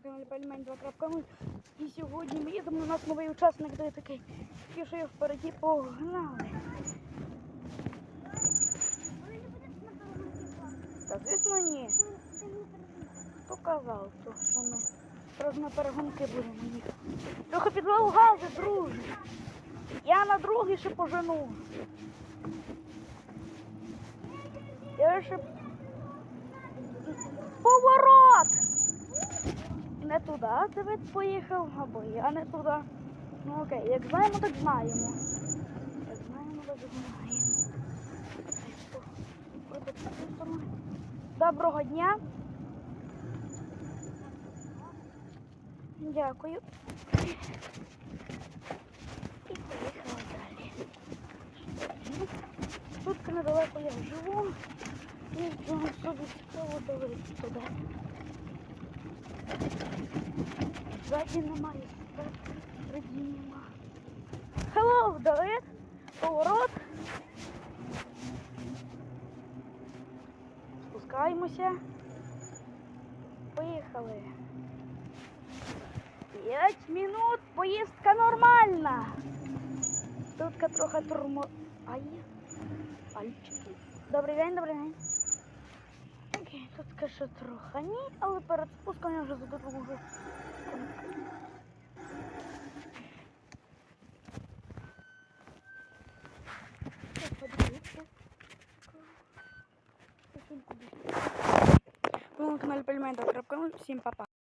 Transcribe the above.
каналі Пельмень 2.0 І сьогодні ми їдемо, у нас новий учасник, де такий пішов впереді, погнали. Та звісно ні. Хто казав, що ми зараз на перегонки будемо їхати. Трохи підвел гази, друже. Я на другий ще пожену. Я ще Поворот! Не туди Давид поїхав, або я не туди. Ну окей, як знаємо, так знаємо. Як знаємо, так знаємо. Доброго дня. Дякую. І поїхали далі. Тут недалеко я живу. І собі цікаво дивитися туди. Ззаді немає, спереді нема. Hello, Давид. Поворот. Спускаємося. Поїхали. П'ять минут, поїздка нормальна. Тут трохи турмо... Ай, пальчики. Добрий день, добрий день. Тут каже трохи ні, але перед спуском я вже задорожу. Ви на каналі Пельмень.0. Всім па-па.